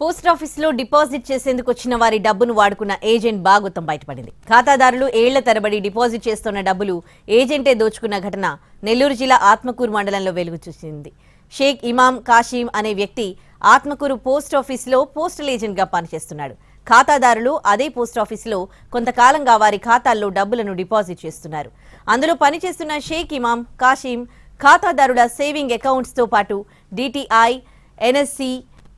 Post ఆఫీసులో deposit చేసేందుకు వచ్చిన వారి డబ్బును వాడుకున్న ఏజెంట్ బాగోతం బయటపడింది. ఖాతాదారులు ఏళ్ళ తరబడి డిపాజిట్ చేస్తున్న డబ్బులు ఏజెంటే దోచుకున్న ఘటన నెల్లూరు జిల్లా ఆత్మకూరు మండలంలో వెలుగు చూసింది షేక్ ఇమాం కాషీం అనే వ్యక్తి ఆత్మకూరు పోస్ట్ ఆఫీసులో పోస్టల్ ఏజెంట్గా పనిచేస్తున్నాడు. ఖాతాదారులు అదే పోస్ట్ ఆఫీసులో కొంతకాలంగా వారి ఖాతాల్లో డబ్బులను డిపాజిట్ చేస్తున్నారు. అందులో పనిచేస్తున్న షేక్ ఇమాం కాషీం ఖాతాదారుల సేవింగ్ అకౌంట్స్తో పాటు డిటిఐ ఎన్ఎస్సి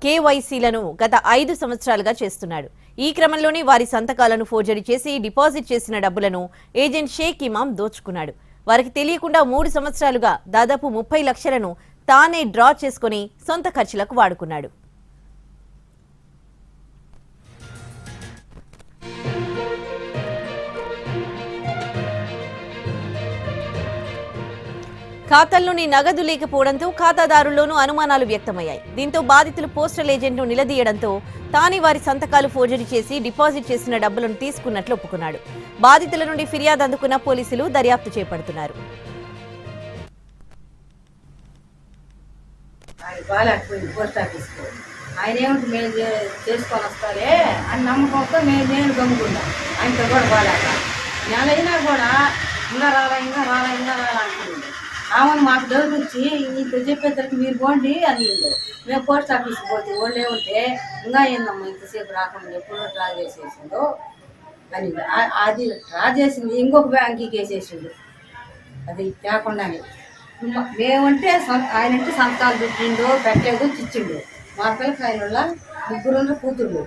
కేవైసీలను గత ఐదు సంవత్సరాలుగా చేస్తున్నాడు. ఈ క్రమంలోనే వారి సంతకాలను ఫోర్జరీ చేసి డిపాజిట్ చేసిన డబ్బులను ఏజెంట్ షేక్ ఇమాం దోచుకున్నాడు. వారికి తెలియకుండా మూడు సంవత్సరాలుగా దాదాపు ముప్పై లక్షలను తానే డ్రా చేసుకుని సొంత ఖర్చులకు వాడుకున్నాడు. ఖాతాల్లోని నగదు లేకపోవడంతో ఖాతాదారుల్లోనూ అనుమానాలు వ్యక్తమయ్యాయి. దీంతో బాధితులు పోస్టల్ ఏజెంట్ను నిలదీయడంతో తానే వారి సంతకాలు ఫోర్జరీ చేసి డిపాజిట్ చేసిన డబ్బులను తీసుకున్నట్లు ఒప్పుకున్నాడు. బాధితుల నుండి ఫిర్యాదు అందుకున్న పోలీసులు దర్యాప్తు చేపడుతున్నారు. ఆయన బాగాలేకపోయింది ఏమిటి మేము చేసుకొని వస్తారే అని నమ్మకంతో మేము నేను గమ్ముకుంటాం ఆయనతో కూడా బాగాలేక నెల అయినా కూడా ఇంకా రాలా ఇంకా రాలా ఇంకా రాలా అంటుంది ఆమెను మాకు డౌట్ వచ్చి ఇంత చెప్పేసరికి మీరు పోండి అని మేము పోస్ట్ ఆఫీస్కి పోతే వాళ్ళు ఉంటే ఇంకా ఏందమ్మా ఇంతసేపు రాకుండా ఎప్పుడో డ్రా చేసేసిందో అని అది డ్రా చేసింది ఇంకొక బ్యాంక్కి వేసేసిండు. అది తేకుండానే మేమంటే సం- ఆయనంటే సంతకాలు పెట్టిండు పెట్టేదో చిచ్చిండు. మా పిల్లకాయల వల్ల ముగ్గురు కూతుళ్ళు